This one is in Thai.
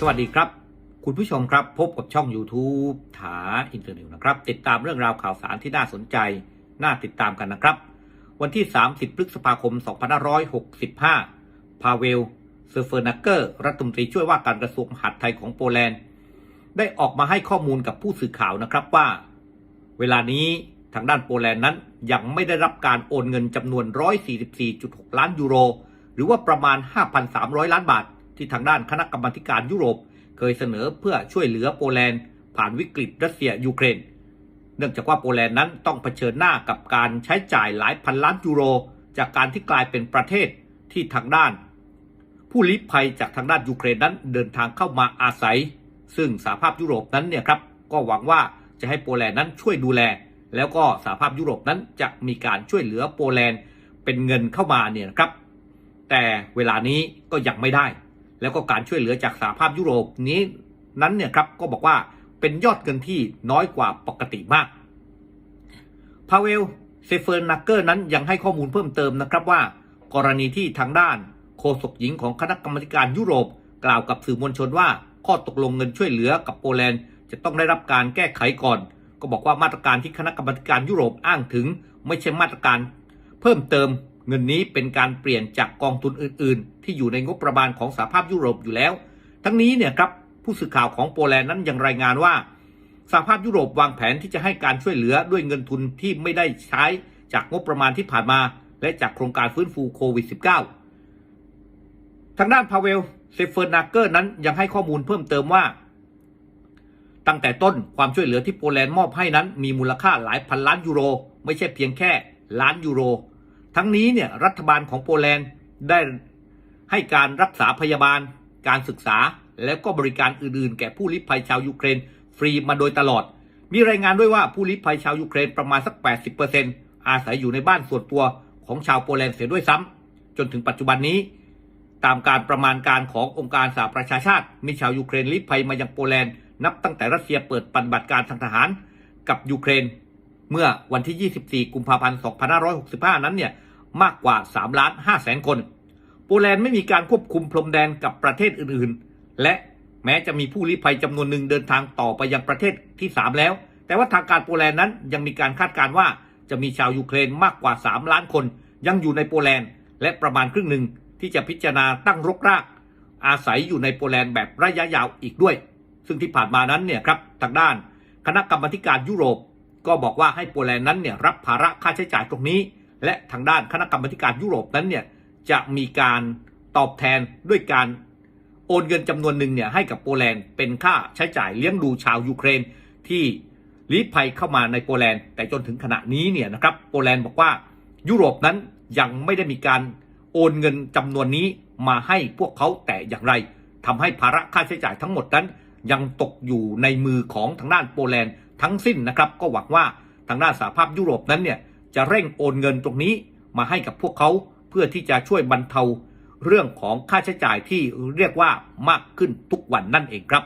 สวัสดีครับ คุณผู้ชมครับ พบกับช่อง YouTube ถาอินเตอร์นิวนะครับ ติดตามเรื่องราวข่าวสารที่น่าสนใจ น่าติดตามกันนะครับ วันที่ 30 พฤษภาคม 2565 พาเวล เซอร์เฟอร์นักเกอร์ รัฐมนตรีช่วยว่าการกระทรวงมหาดไทยของโปแลนด์ ได้ออกมาให้ข้อมูลกับผู้สื่อข่าวนะครับว่า เวลานี้ทางด้านโปแลนด์นั้นยังไม่ได้รับการโอนเงินจำนวน 144.6 ล้านยูโร หรือว่าประมาณ 5,300 ล้านบาท ที่ทางด้านคณะกรรมาการยุโรป เคยเสนอเพื่อช่วยเหลือโปแลนด์ ผ่านวิกฤตรัสเซียยูเครน เนื่องจากว่าโปแลนด์นั้นต้องเผชิญหน้ากับการใช้จ่ายหลายพันล้านยูโร จากการที่กลายเป็นประเทศที่ทางด้าน ผู้ลี้ภัยจากทางด้านยูเครนนั้นเดินทางเข้ามาอาศัย ซึ่งสหภาพยุโรปนั้นเนี่ยครับก็หวังว่าจะให้โปแลนด์นั้นช่วยดูแล แล้วก็สหภาพยุโรปนั้นจะมีการช่วยเหลือโปแลนด์เป็นเงินเข้ามาเนี่ยนะครับ แต่เวลานี้ก็ยังไม่ได้ แล้วก็การช่วยเหลือจากสหภาพยุโรปนี้นั้นเนี่ยครับก็บอกว่าเป็นยอดเงินที่น้อยกว่าปกติมาก พาเวลเซเฟอร์นักเกอร์นั้นยังให้ข้อมูลเพิ่มเติมนะครับว่า กรณีที่ทางด้านโฆษกหญิงของคณะกรรมการยุโรป กล่าวกับสื่อมวลชนว่า ข้อตกลงเงินช่วยเหลือกับโปแลนด์จะต้องได้รับการแก้ไขก่อน ก็บอกว่ามาตรการที่คณะกรรมการยุโรปอ้างถึง ไม่ใช่มาตรการเพิ่มเติม เงินนี้เป็นการเปลี่ยนจากกองทุนอื่น ๆ ที่อยู่ในงบประมาณของสหภาพยุโรปอยู่แล้ว ทั้งนี้เนี่ยครับผู้สื่อข่าวของโปแลนด์นั้นยังรายงานว่าสหภาพยุโรปวางแผนที่จะให้การช่วยเหลือด้วยเงินทุนที่ไม่ได้ใช้จากงบประมาณที่ผ่านมา และจากโครงการฟื้นฟูโควิด -19 ทางด้านพาเวลเซฟเฟอร์นาเกอร์นั้นยังให้ข้อมูลเพิ่มเติมว่า ตั้งแต่ต้นความช่วยเหลือที่โปแลนด์มอบให้นั้นมีมูลค่าหลายพันล้านยูโร ไม่ใช่เพียงแค่ล้านยูโร ทั้งนี้เนี่ยรัฐบาลของโปแลนด์ได้ให้การรักษาพยาบาล การศึกษา แล้วก็บริการอื่นๆ แก่ผู้ลี้ภัยชาวยูเครน ฟรีมาโดยตลอด มีรายงานด้วยว่าผู้ลี้ภัยชาวยูเครนประมาณสัก 80%อาศัยอยู่ในบ้านส่วนตัวของชาวโปแลนด์เสียด้วยซ้ำจนถึงปัจจุบันนี้ ตามการประมาณการขององค์การสหประชาชาติ มีชาวยูเครนลี้ภัยมายังโปแลนด์นับตั้งแต่รัสเซียเปิดปฏิบัติการทางทหารกับยูเครน เมื่อวันที่ 24 กุมภาพันธ์ 2565 นั้นเนี่ย มากกว่า3ล้าน5แสนคน โปแลนด์ไม่มีการควบคุมพรมแดนกับประเทศอื่นๆ และแม้จะมีผู้ลี้ภัยจำนวนหนึ่งเดินทางต่อไปยังประเทศที่ 3 แล้ว แต่ว่าทางการโปแลนด์นั้นยังมีการคาดการณ์ว่าจะมีชาวยูเครนมากกว่า 3 ล้านคน ยังอยู่ในโปแลนด์ และประมาณครึ่งหนึ่งที่จะพิจารณาตั้งรกราก อาศัยอยู่ในโปแลนด์แบบระยะยาวอีกด้วย ซึ่งที่ผ่านมานั้นเนี่ยครับทางด้าน คณะกรรมาการยุโรป ก็บอกว่าให้โปแลนด์นั้นเนี่ยรับภาระค่าใช้จ่ายตรงนี้ และทางด้านคณะกรรมาการยุโรปนั้นเนี่ยจะมีการตอบแทนด้วยการโอนเงินจำนวนหนึ่งเนี่ยให้กับโปแลนด์เป็นค่าใช้จ่ายเลี้ยงดูชาวยูเครนที่ลี้ภัยเข้ามาในโปแลนด์แต่จนถึงขณะนี้เนี่ยนะครับโปแลนด์บอกว่ายุโรปนั้นยังไม่ได้มีการโอนเงินจำนวนนี้มาให้พวกเขาแต่อย่างไรทำให้ภาระค่าใช้จ่ายทั้งหมดนั้น ยังตกอยู่ในมือของทางด้านโปแลนด์ทั้งสิ้นนะครับ ก็หวังว่าทางด้านสหภาพยุโรปนั้นเนี่ย จะเร่งโอนเงินตรงนี้มาให้กับพวกเขาเพื่อที่จะช่วยบรรเทาเรื่องของค่าใช้จ่ายที่เรียกว่ามากขึ้นทุกวันนั่นเองครับ